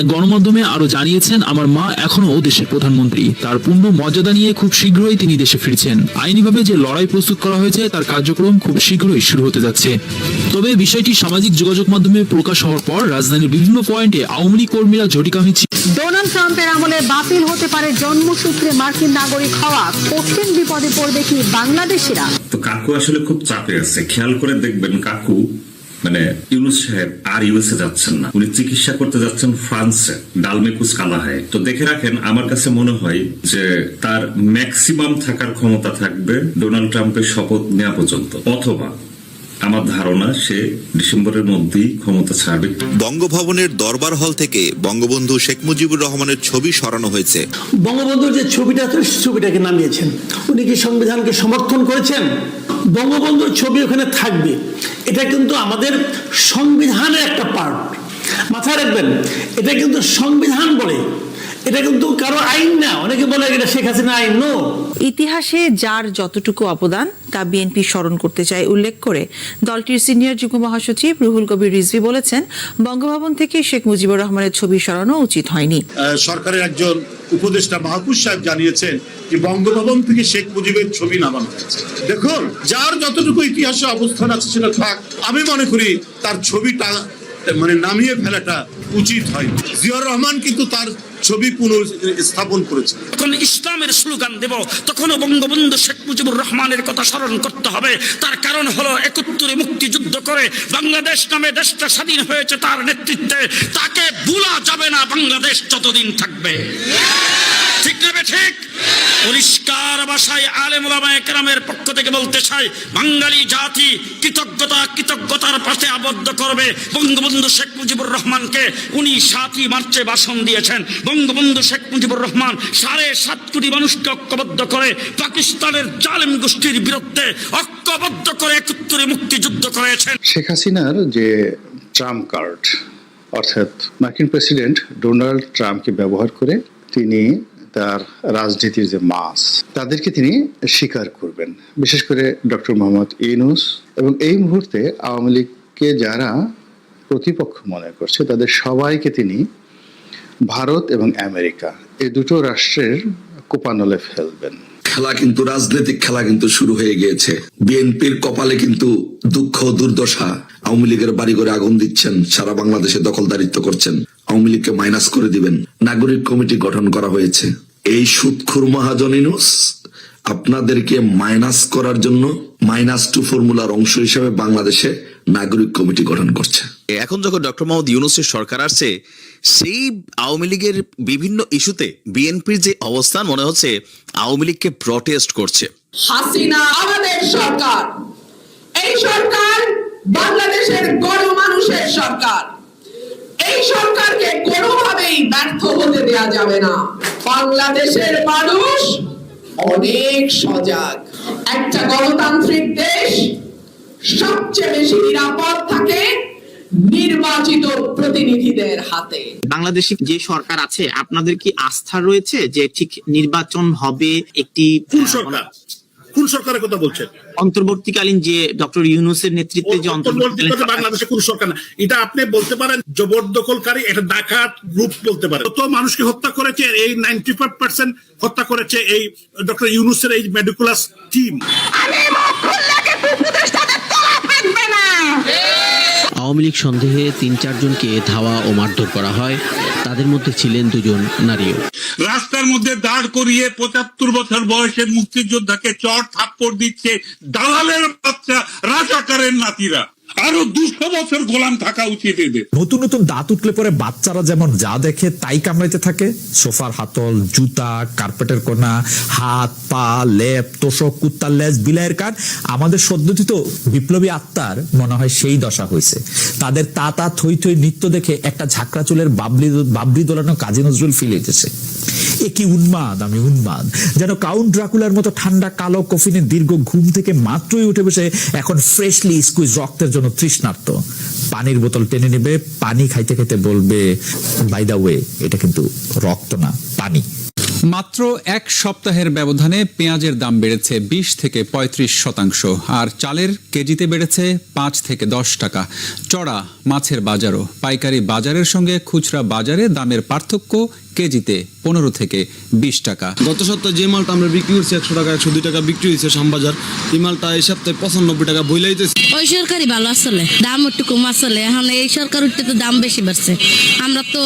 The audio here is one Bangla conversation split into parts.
গণমাধ্যমে আরও জানিয়েছেন আমার মা এখনও দেশের প্রধানমন্ত্রী। তার পূর্ণ মর্যাদা নিয়ে খুব শীঘ্রই তিনি দেশে ফিরছেন। আইনিভাবে যে লড়াই প্রস্তুত করা হয়েছে তার কার্যক্রম খুব শীঘ্রই শুরু হতে যাচ্ছে। তবে বিষয়টি সামাজিক যোগাযোগ মাধ্যমে প্রকাশ হওয়ার পর রাজধানীর বিভিন্ন পয়েন্টে আওয়ামী লীগ কর্মীরা ঝটিকা মিছিল ডোনাল্ড ট্রাম্পের আমলে বাতিল হতে পারে জন্মসূত্রে মার্কিন নাগরিক হওয়া। কঠিন বিপদে পড়বে কি বাংলাদেশিরা? তো কাকু আসলে খুব চাপে আছে। খেয়াল করে দেখবেন কাকু মানে ইউনুস সাহেব আর ইউএসএ যাচ্ছেন না। উনি চিকিৎসা করতে যাচ্ছেন ফ্রান্সে ডালমেকুস কালাহায়। তো দেখে রাখেন আমার কাছে মনে হয় যে তার ম্যাক্সিমাম থাকার ক্ষমতা থাকবে ডোনাল্ড ট্রাম্পের শপথ নেওয়া পর্যন্ত। অথবা আমার ধারণা সে ডিসেম্বরের মধ্যেই ক্ষমতা ছাড়বে। বঙ্গভবনের দরবার হল থেকে বঙ্গবন্ধু শেখ মুজিবুর রহমানের ছবি সরানো হয়েছে। বঙ্গবন্ধুর যে ছবিটা আছে ছবিটাকে নামিয়েছেন। উনি কি সংবিধানকে সমর্থন করেছেন? বঙ্গবন্ধুর ছবি ওখানে থাকবে। এটা কিন্তু আমাদের সংবিধানের একটা পার্ট মাথায় রাখবেন এটা কিন্তু সংবিধান বলে। এটা কিন্তু কারও আইন না। অনেকে বলে এটা শেখ হাসিনা আইন নো ইতিহাসে যার যতটুকু অবদান তা বিএনপি স্মরণ করতে চায় উল্লেখ করে দলটির সিনিয়র যুগ্ম মহাসচিব রুহুল কবির রিজভি বলেছেন বঙ্গভবন থেকে শেখ মুজিবুর রহমানের ছবি সরানো উচিত হয়নি। সরকারের একজন উপদেষ্টা মাহফুজ সাহেব জানিয়েছেন যে বঙ্গভবন থেকে শেখ মুজিবের ছবি নামানো হয়েছে। দেখুন, যার যতটুকু ইতিহাসে অবস্থান আছে সেটা থাক। আমি মনে করি তার ছবিটা মানে নামিয়ে ফেলাটা উচিত হয় জিয়াউর রহমান কিন্তু তার ছবি পুনঃস্থাপন করেছে। যখন ইসলামের স্লোগান দেব, তখনও বঙ্গবন্ধু শেখ মুজিবুর রহমানের কথা স্মরণ করতে হবে। তার কারণ হলো একত্তরে মুক্তিযুদ্ধ করে বাংলাদেশ নামে দেশটা স্বাধীন হয়েছে তার নেতৃত্বে। তাকে ভুলা যাবে না বাংলাদেশ যতদিন থাকবে। ঠিক না ঠিক? ভাষায় আলেম ওলামায়ে কেরামের পক্ষ থেকে বলতে চাই, বাঙালি জাতি কৃতজ্ঞতা কৃতজ্ঞতার পাশে আবদ্ধ করবে। বঙ্গবন্ধু শেখ মুজিবুর রহমানকে উনি সাতই মার্চে ভাষণ দিয়েছেন। বঙ্গবন্ধু শেখ মুজিবুর রহমান সাড়ে সাত কোটি মানুষকে ঐক্যবদ্ধ করে পাকিস্তানের জালেম গোষ্ঠীর বিরুদ্ধে ঐক্যবদ্ধ করে একত্তরে মুক্তিযুদ্ধ করেছেন। শেখ হাসিনার যে ট্রাম্প কার্ড, অর্থাৎ মার্কিন প্রেসিডেন্ট ডোনাল্ড ট্রাম্পকে ব্যবহার করে তিনি তার রাজনীতির যে মাস, তাদেরকে তিনি স্বীকার করবেন। বিশেষ করে ডক্টর মোহাম্মদ ইউনুস এবং এই মুহূর্তে আওয়ামী লীগকে যারা প্রতিপক্ষ মনে করছে, তাদের সবাইকে তিনি ভারত এবং আমেরিকা এই দুটো রাষ্ট্রের কোপানলে ফেলবেন। খেলা কিন্তু, রাজনৈতিক খেলা কিন্তু শুরু হয়ে গিয়েছে। বিএনপির কপালে কিন্তু দুঃখ দুর্দশা। আওয়ামী লীগের বাড়ি করে আগুন দিচ্ছেন, সারা বাংলাদেশে দখলদারিত্ব করছেন। আওয়ামী লীগকে মাইনাস করে দিবেন। নাগরিক কমিটি গঠন করা হয়েছে। এই সুৎখুর মহাজন ইনুস আপনাদেরকে মাইনাস করার জন্য, মাইনাস টু ফর্মুলার অংশ হিসেবে বাংলাদেশে নাগরিক কমিটি গঠন করছে। এখন যখন ডক্টর মোহাম্মদ ইউনুসের সরকার আসছে, সেই আওয়ামী লীগের বিভিন্ন ইস্যুতে বিএনপির যে অবস্থান, মনে হচ্ছে আওয়ামী লীগকে প্রটেস্ট করছে। হাসিনা আমাদের সরকার। এই সরকার বাংলাদেশের সরকার। এই সরকারকে কোনোভাবেই ব্যর্থ হতে যাবে না। বাংলাদেশের মানুষ অনেক সজাগ। একটা গণতান্ত্রিক দেশ সবচেয়ে বেশি নিরাপদ থাকে নির্বাচিত প্রতিনিধিদের হাতে। বাংলাদেশে যে সরকার আছে আপনাদের কি আস্থা রয়েছে যে ঠিক নির্বাচন হবে একটি কোন সরকার? কোন সরকারের কথা বলছেন? অন্তর্বর্তীকালীন যে ডক্টর ইউনুসের নেতৃত্বে যে অন্তর্বর্তীকালীন অন্তর্বর্তীকালে বাংলাদেশে কোন সরকার না। এটা আপনি বলতে পারেন জবরদখলকারী এটা ডাকাত গ্রুপ বলতে পারেন। কত মানুষকে হত্যা করেছে এই নাইনটি ফাইভ পার্সেন্ট হত্যা করেছে এই ডক্টর ইউনুসের এই মেডিকুলাস টিম। আওয়ামী লীগ সন্দেহে তিন চারজনকে ধাওয়া ও মারধর করা হয়। তাদের মধ্যে ছিলেন দুজন নারীও। রাস্তার মধ্যে দাঁড় করিয়ে পঁচাত্তর বছর বয়সের মুক্তিযোদ্ধাকে চট থাপ্পড় দিচ্ছে দালালের বাচ্চা, রাজাকারের নাতিরা। আরও দুশো বছর গোলাম থাকা উচিত এদের। নতুন নতুন দাঁত উঠলে পরে বাচ্চারা যেমন যা দেখে তাই কামড়াইতে থাকে। সোফার হাতল, জুতা, কার্পেটের কোনা, হাত, পা, লেপ, তোষক কুত্তার লেজ, বিলাইয়ের কাঠ আমাদের সদ্যতীত বিপ্লবী আত্মার মনে হয় সেই দশা হয়েছে। তাদের তা তা থই থই নৃত্য দেখে একটা ঝাঁকড়া চুলের বাবলি বাবরি দোলানো কাজী নজরুল ফিল হইতেছে। এ উন্মাদ, আমি উন্মাদ। যেন কাউন্ট ড্রাকুলার মতো ঠান্ডা কালো কফিনের দীর্ঘ ঘুম থেকে মাত্রই উঠে বসে এখন ফ্রেশলি স্কুইজ রক্তের জন্য তৃষ্ণার্ত। পানির বোতল টেনে নেবে, পানি খাইতে খাইতে বলবে বাই দা ওয়ে এটা কিন্তু রক্ত না, পানি। মাত্র এক সপ্তাহের ব্যবধানে পেঁয়াজের দাম বেড়েছে বিশ থেকে পঁয়ত্রিশ শতাংশ আর চালের কেজিতে বেড়েছে পাঁচ থেকে দশ টাকা। চড়া মাছের বাজারও। পাইকারি বাজারের সঙ্গে খুচরা বাজারে দামের পার্থক্য কেজিতে পনেরো থেকে বিশ টাকা। গত সপ্তাহে যে মালটা আমরা বিক্রি করছি একশো টাকা একশো দুই টাকা বিক্রি হয়েছে শ্যামবাজার এই মালটা এই সপ্তাহে পঁচানব্বই টাকা বইলাইতেছে ওই সরকারই ভালো আসলে দাম একটু কম আসলে। এখন এই সরকার উঠতে তো দাম বেশি বাড়ছে। আমরা তো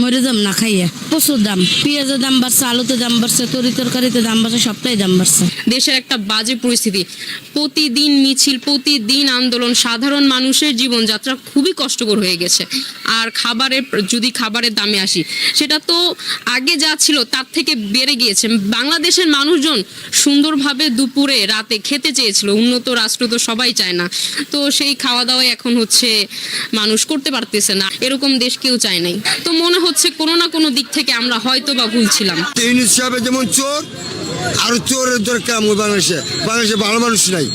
মরে যাম না খাইয়া প্রচুর দাম। পেঁয়াজের দাম বাড়ছে আলুতে দাম বাড়ছে তরি তরকারিতে দাম বাড়ছে সবটাই দাম বাড়ছে দেশের একটা বাজে পরিস্থিতি। প্রতিদিন মিছিল, প্রতিদিন আন্দোলন, সাধারণ মানুষের জীবনযাত্রা খুবই কষ্টকর হয়ে গেছে। আর খাবারের, যদি খাবারের দামে আসি, সেটা তো আগে যা ছিল তার থেকে বেড়ে গিয়েছে। বাংলাদেশের মানুষজন সুন্দরভাবে দুপুরে, রাতে খেতে চেয়েছিল। উন্নত রাষ্ট্র তো সবাই চায় না। তো সেই খাওয়া দাওয়া এখন হচ্ছে মানুষ করতে পারতেছে না। এরকম দেশ কেউ চায় নাই। তো মনে হচ্ছে কোনো না কোনো দিক থেকে আমরা হয়তো বা ভুল ছিলাম। ইউনিট সাহেবের যেমন চোর আর চোরের দরকার আমার বাংলাদেশে। বাংলাদেশে ভালো মানুষ নাই।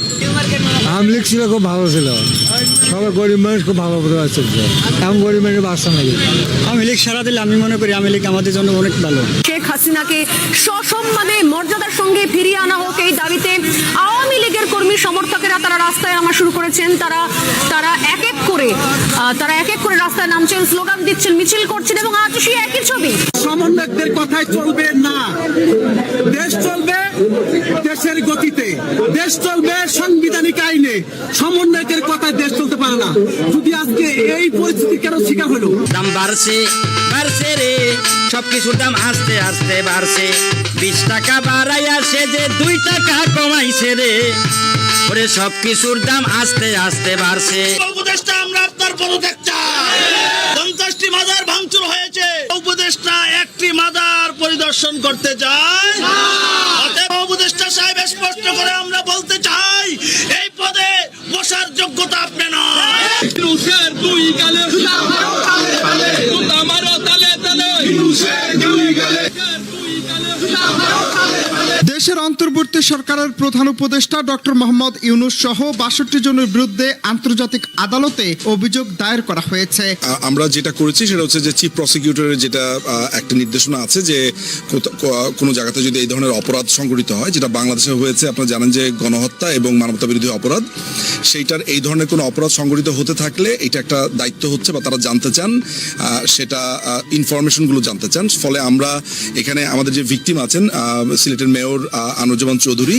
আমলিক ছিল খুব ভালো ছিল। সবাই গরিব মানুষ খুব ভালো চলছে এমন গরিব মানুষ বাসা নাকি আমি লীগ সারা দিলে আমি মনে করি আমি লীগ আমাদের জন্য অনেক ভালো। শেখ হাসিনাকে সসম্মানে মর্যাদার সঙ্গে ফিরিয়ে আনা হোক এই দাবিতে আওয়ামী লীগের কর্মী সমর্থকেরা তারা রাস্তায় নামা শুরু করেছেন। তারা তারা এক এক করে তারা এক এক করে রাস্তায় নামছেন স্লোগান দিচ্ছেন মিছিল করছেন এবং আজ সেই একই ছবি। সমন্বয়কদের কথায় চলবে না। দেশ চলবে দেশের গতিতে। দেশ চলবে সাংবিধানিক আইনে। সমন্বয়কের কথায় দেশ চলতে পারে না। যদি আজকে এই পরিস্থিতি কেন শিকার হলো? দাম বাড়ছে বাড়ছে রে। সবকিছুর দাম আস্তে আস্তে বাড়ছে। বিশ টাকা বাড়াই আসে যে দুই টাকা কমাইছে রে। ওরে সবকিছুর দাম আস্তে আস্তে বাড়ছে। আমরা আপনার পদত্যাগ পরিদর্শন করতে যায় অতএব উপদেষ্টা সাহেব স্পষ্ট করে আমরা বলতে চাই, এই পদে বসার যোগ্যতা আপনি নয় দেশের অন্তর্বর্তী সরকারের প্রধান উপদেষ্টা ডক্টর মোহাম্মদ ইউনুস সহ বাষট্টি জনের বিরুদ্ধে আন্তর্জাতিক আদালতে অভিযোগ দায়ের করা হয়েছে। আমরা যেটা করেছি সেটা হচ্ছে যে চিফ প্রসিকিউটরের যেটা একটা নির্দেশনা আছে যে কোনো জায়গাতে যদি এই ধরনের অপরাধ সংঘটিত হয়, যেটা বাংলাদেশে হয়েছে, আপনারা জানেন যে গণহত্যা এবং মানবতা বিরোধী অপরাধ, সেইটার এই ধরনের কোনো অপরাধ সংঘটিত হতে থাকলে এটা একটা দায়িত্ব হচ্ছে বা তারা জানতে চান সেটা ইনফরমেশনগুলো জানতে চান। ফলে আমরা এখানে আমাদের যে ভিকটিম আছেন সিলেটের মেয়র আহ, আনুজ্জামান চৌধুরী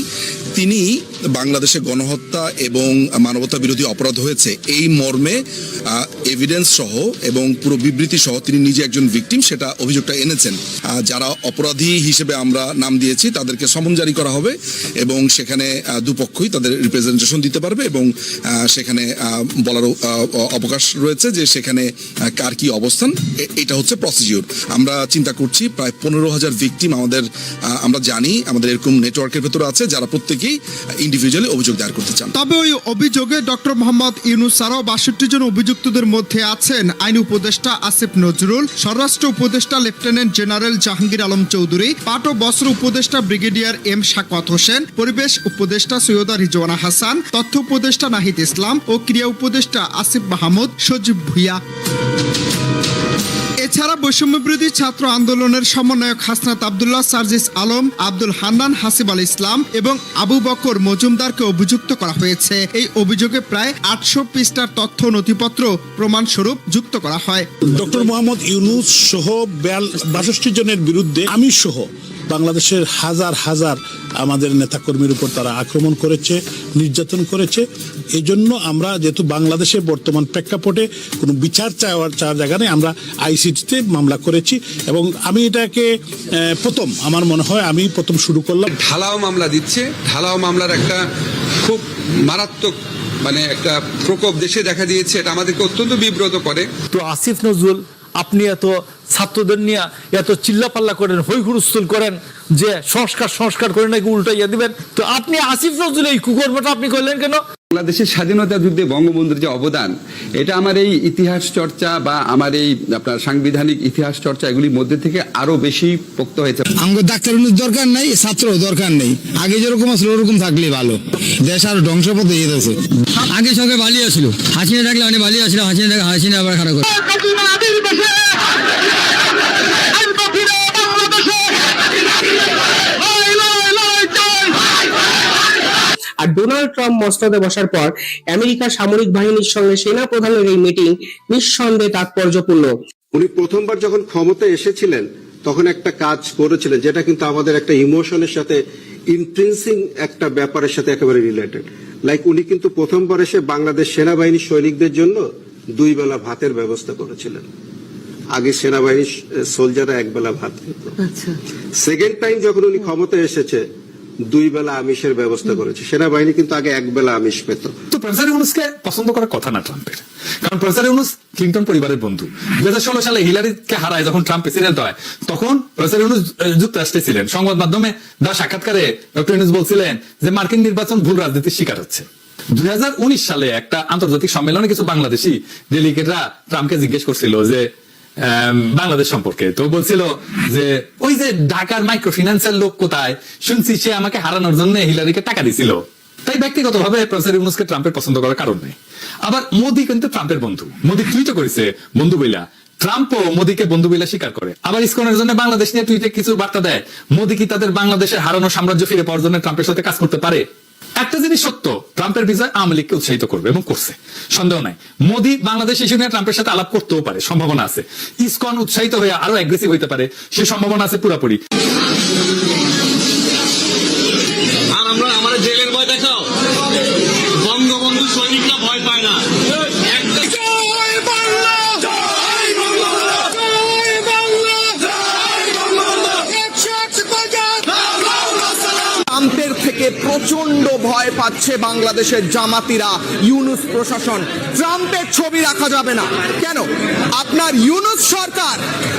তিনি বাংলাদেশে গণহত্যা এবং মানবতা বিরোধী অপরাধ হয়েছে। এই মর্মে এভিডেন্স সহ এবং পুরো বিবৃতি সহ তিনি নিজে একজন ভিকটিম সেটা অভিযোগটা এনেছেন। যারা অপরাধী হিসেবে আমরা নাম দিয়েছি তাদেরকে সমন জারি করা হবে এবং সেখানে দুপক্ষই তাদের রিপ্রেজেন্টেশন দিতে পারবে এবং সেখানে আহ, বলারও অবকাশ রয়েছে যে সেখানে কার কি অবস্থান এটা হচ্ছে প্রসিডিউর আমরা চিন্তা করছি প্রায় পনেরো হাজার ভিকটিম আমাদের আমরা জানি আমাদের এরকম নেটওয়ার্কের ভেতরে আছে যারা প্রত্যেকেই ইন্ডিভিজুয়ালি অভিযোগ দায়ের করতে চান। তবে ওই অভিযোগে ডক্টর মোহাম্মদ ইউনুস ছাড়াও বাষট্টি জন অভিযুক্তদের মধ্যে আছেন আইন উপদেষ্টা আসিফ নজরুল, স্বরাষ্ট্র উপদেষ্টা লেফটেন্যান্ট জেনারেল জাহাঙ্গীর আলম চৌধুরী, পাট ও বস্ত্র উপদেষ্টা ব্রিগেডিয়ার এম শাকওয়াত হোসেন, পরিবেশ উপদেষ্টা সৈয়দা রিজওয়ানা হাসান, তথ্য উপদেষ্টা নাহিদ ইসলাম ও ক্রিয়া উপদেষ্টা আসিফ মাহমুদ সজীব ভুইয়া। এছাড়া বৈষম্য বিরোধী ছাত্র আন্দোলনের সমন্বয়ক হাসনাত আবদুল্লাহ, সার্জিস আলম, আব্দুল হান্নান, হাসিব আল ইসলাম এবং আবু বকর মজুমদারকে অভিযুক্ত করা হয়েছে। এই অভিযোগে প্রায় আটশো পৃষ্ঠার তথ্য নথিপত্র প্রমাণস্বরূপ যুক্ত করা হয়। ডক্টর মোহাম্মদ ইউনুস সহ বাষট্টি জনের বিরুদ্ধে আমি সহ বাংলাদেশের হাজার হাজার আমাদের নেতাকর্মীর উপর তারা আক্রমণ করেছে নির্যাতন করেছে। এই জন্য আমরা যেহেতু বাংলাদেশে বর্তমান প্রেক্ষাপটে কোনো বিচার চাওয়ার চাওয়ার জায়গা নেই আমরা আইসিটিতে মামলা করেছি এবং আমি এটাকে প্রথম আমার মনে হয় আমি প্রথম শুরু করলাম। ঢালাও মামলা দিচ্ছে ঢালাও মামলার একটা খুব মারাত্মক মানে একটা প্রকোপ দেশে দেখা দিয়েছে এটা আমাদেরকে অত্যন্ত বিব্রত করে। তো আসিফ নজরুল আপনি এত ছাত্রদের নিয়ে এত চিল্লাপাল্লা করেন হই হুলস্থুল করেন যে সংস্কার সংস্কার করে নাকি উল্টাইয়া দিবেন? তো আপনি আসিফ নজরুল এই কুকর্মটা আপনি করলেন কেন? বাংলাদেশের স্বাধীনতা যুদ্ধে বঙ্গবন্ধুর যে অবদান এটা আমার এই ইতিহাস চর্চা বা আমার এই আপনার সাংবিধানিক ইতিহাস চর্চা এগুলির মধ্যে থেকে আরও বেশি পোক্ত হয়েছে। আমাকে ডাক্তার দরকার নেই ছাত্র দরকার নেই। আগে যেরকম আসলে ওরকম থাকলে ভালো। দেশ আর ধ্বংস পথে যেতেছে আগে সঙ্গে ভালো আসলো। হাসিনা থাকলে অনেক ভালো আসলো হাসিনা ডাকলে হাসিনা আবার খারাপ করে। আর ডোনাল্ড ট্রাম্প মস্কোতে বসার পর আমেরিকার সামরিক বাহিনীর সঙ্গে সেনা প্রধানের এই মিটিং নিঃসন্দেহে তাৎপর্যপূর্ণ। উনি প্রথমবার যখন ক্ষমতা এসেছিলেন তখন একটা কাজ করেছিলেন যেটা কিন্তু আমাদের একটা ইমোশনের সাথে ইন্ট্রিন্সিং একটা ব্যাপারের সাথে একেবারে রিলেটেড লাইক উনি কিন্তু প্রথমবার এসে বাংলাদেশ সেনাবাহিনী সৈনিকদের জন্য দুই বেলা ভাতের ব্যবস্থা করেছিলেন। আগে সেনাবাহিনীর সোলজাররা এক বেলা ভাত খেত। সেকেন্ড টাইম যখন উনি ক্ষমতায় এসেছে দুই বেলা আমিষের ব্যবস্থা করেছে। সেনাবাহিনী কিন্তু আগে এক বেলা আমিষ পেত। তো ইউনুসকে পছন্দ করার কথা না ট্রাম্পের। কারণ ইউনুস ক্লিন্টন পরিবারের বন্ধু। দুই হাজার ষোলো সালে হিলারিকে হারায় যখন ট্রাম্প প্রেসিডেন্ট হয় তখন ইউনুস যুক্তরাষ্ট্রে ছিলেন। সংবাদ মাধ্যমে দেওয়া সাক্ষাৎকারে ডক্টর ইউনুস বলছিলেন যে মার্কিন নির্বাচন ভুল রাজনীতির শিকার হচ্ছে। দুই হাজার উনিশ সালে একটা আন্তর্জাতিক সম্মেলনে কিছু বাংলাদেশি ডেলিগেটরা ট্রাম্পকে জিজ্ঞেস করছিল যে বাংলাদেশ সম্পর্কে। তো বলছিল যে, ওই যে ঢাকার মাইক্রো ফিন্যান্সের লোক কোথায়? শুনছি সে আমাকে হারানোর জন্য হিলারিকে টাকা দিছিল। তাই ব্যক্তিগতভাবে প্রফেসর ইউনুসকে ট্রাম্পের পছন্দ করার কারণ নেই। আবার মোদি কিন্তু ট্রাম্পের বন্ধু। মোদি টুইটও করেছে, বন্ধু বইলা। ট্রাম্পও মোদিকে বন্ধু বইলা স্বীকার করে। আবার ইসকনের জন্য বাংলাদেশ নিয়ে টুইটে কিছু বার্তা দেয়, মোদি কি তাদের বাংলাদেশের হারানো সাম্রাজ্য ফিরে পাওয়ার জন্য ট্রাম্পের সাথে কাজ করতে পারে? একটা জিনিস সত্য, ট্রাম্পের বিজয় আওয়ামী লীগকে উৎসাহিত করবে এবং করছে। সন্দেহ নাই। মোদী বাংলাদেশ ইস্যু ট্রাম্পের সাথে আলাপ করতেও পারে, সম্ভাবনা আছে। ইসকন উৎসাহিত হয়ে আরও অ্যাগ্রেসিভ হইতে পারে, সে সম্ভাবনা আছে পুরোপুরি। পাচ্ছে বাংলাদেশের জামাতিরা, ইউনুস প্রশাসন। ট্রাম্পের ছবি রাখা যাবে না। কেন? আপনার ইউনুস সরকার,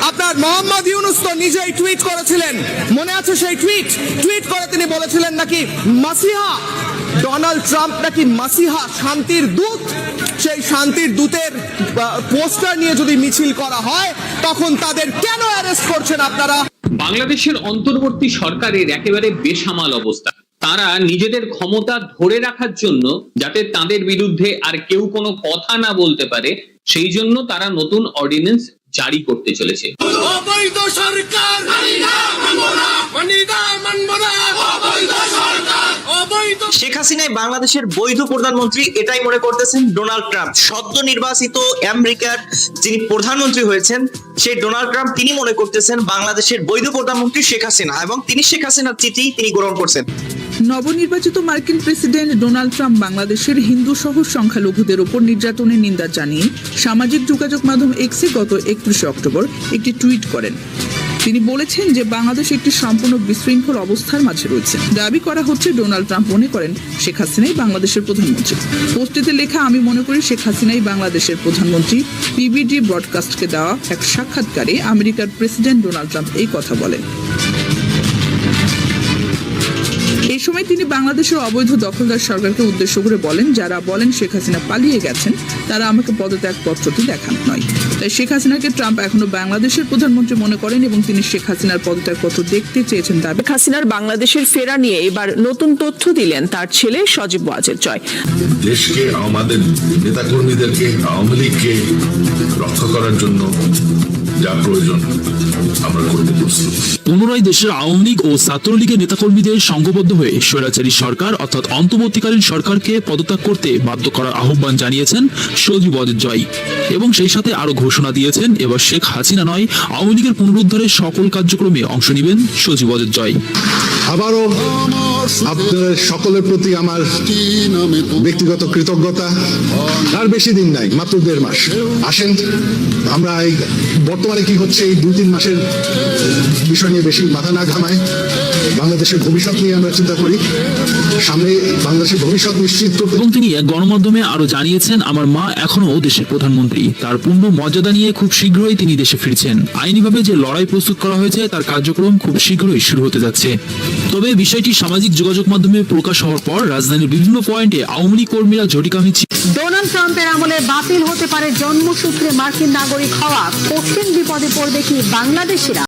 আপনার মোহাম্মদ ইউনুস তো নিজেই টুইট করেছিলেন। মনে আছে সেই টুইট? টুইট করে তিনি বলেছিলেন নাকি মাসিহা, ডোনাল্ড ট্রাম্প নাকি মাসিহা শান্তির দূত? সেই শান্তির দূতের পোস্টার নিয়ে যদি মিছিল করা হয়, তখন তাদের কেন অ্যারেস্ট করছেন আপনারা? বাংলাদেশের অন্তর্বর্তী সরকারের একেবারে বেসামাল অবস্থা। তারা নিজেদের ক্ষমতা ধরে রাখার জন্য যাতে তাদের বিরুদ্ধে আর কেউ কোনো কথা না বলতে পারে, সেই জন্য তারা নতুন অর্ডিন্যান্স জারি করতে চলেছে। সরকার! শেখ হাসিনাই বাংলাদেশের বৈধ প্রধানমন্ত্রী এটাই মনে করতেছেন ডোনাল্ড ট্রাম্প। সদ্য নির্বাচিত আমেরিকার যিনি প্রধানমন্ত্রী হয়েছেন সেই ডোনাল্ড ট্রাম্প তিনি মনে করতেছেন বাংলাদেশের বৈধ প্রধানমন্ত্রী শেখ হাসিনা এবং তিনি শেখ হাসিনার চিঠি তিনি গ্রহণ করছেন। নবনির্বাচিত মার্কিন প্রেসিডেন্ট ডোনাল্ড ট্রাম্প বাংলাদেশের হিন্দু সহ সংখ্যালঘুদের উপর নির্যাতনের নিন্দা জানিয়ে সামাজিক যোগাযোগ মাধ্যম এক্সে গত একত্রিশে অক্টোবর একটি টুইট করেন। তিনি বলেছেন যে বাংলাদেশ একটি সম্পূর্ণ বিশৃঙ্খল অবস্থার মাঝে রয়েছে। দাবি করা হচ্ছে ডোনাল্ড ট্রাম্প মনে করেন শেখ হাসিনাই বাংলাদেশের প্রধানমন্ত্রী। পোস্টটিতে লেখা, আমি মনে করি শেখ হাসিনাই বাংলাদেশের প্রধানমন্ত্রী। পিবিডি ব্রডকাস্টকে দেওয়া এক সাক্ষাৎকারে আমেরিকার প্রেসিডেন্ট ডোনাল্ড ট্রাম্প এই কথা বলেন। এই সময় তিনি বাংলাদেশের অবৈধ দখলদার সরকারকে উদ্দেশ্য করে বলেন যারা বলেন শেখ হাসিনা পালিয়ে গেছেন তারা আমাকে পদত্যাগ পত্রটি দেখান নয়। তাই শেখ হাসিনাকে ট্রাম্প এখনও বাংলাদেশের প্রধানমন্ত্রী মনে করেন এবং তিনি শেখ হাসিনার পদত্যাগ পত্র দেখতে চেয়েছেন দাবি শেখ হাসিনার বাংলাদেশের ফেরা নিয়ে এবার নতুন তথ্য দিলেন তার ছেলে সজীব ওয়াজের জয়। দেশকে আমাদের নেতাকর্মীদেরকে আওয়ামী লীগকে রক্ষা করার জন্য যা প্রয়োজন আমরা করতে প্রস্তুত। পুনরায় দেশের আওয়ামী লীগ ও ছাত্রলীগের নেতাকর্মীদের সংঘবদ্ধ হয়ে স্বৈরাচারী সরকার অর্থাৎ অন্তর্বর্তীকালীন সরকারকে পদত্যাগ করতে বাধ্য করার আহ্বান জানিয়েছেন সজীব অজিত জয় এবং সেই সাথে আরও ঘোষণা দিয়েছেন এবার শেখ হাসিনা নয় আওয়ামী লীগের পুনরুদ্ধারের সকল কার্যক্রমে অংশ নেবেন সজীব অজিত জয় আবারও আপনাদের সকলের প্রতি আমার ব্যক্তিগত কৃতজ্ঞতা। আর বেশি দিন নাই মাত্র দেড় মাস। আসেন আমরা এই বর্তমানে কি হচ্ছে? এই দুই তিন মাসের বিষয় নিয়ে বেশি মাথা না ঘামায়। বাংলাদেশের ভবিষ্যৎ নিয়ে আমরা চিন্তা করি। সামনে বাংলাদেশের ভবিষ্যৎ নিশ্চিত করতে এবং তিনি এক গণমাধ্যমে আরও জানিয়েছেন আমার মা এখনও দেশের প্রধানমন্ত্রী। তার পূর্ণ মর্যাদা নিয়ে খুব শীঘ্রই তিনি দেশে ফিরছেন। আইনিভাবে যে লড়াই প্রস্তুত করা হয়েছে তার কার্যক্রম খুব শীঘ্রই শুরু হতে যাচ্ছে। তবে বিষয়টি সামাজিক যোগাযোগ মাধ্যমে প্রকাশ হওয়ার পর রাজধানীর বিভিন্ন পয়েন্টে আওয়ামী লীগ কর্মীরা ঝটিকা মিছিল। ডোনাল্ড ট্রাম্পের আমলে বাতিল হতে পারে জন্মসূত্রে মার্কিন নাগরিক হওয়া। কঠিন বিপদে পড়বে কি বাংলাদেশিরা?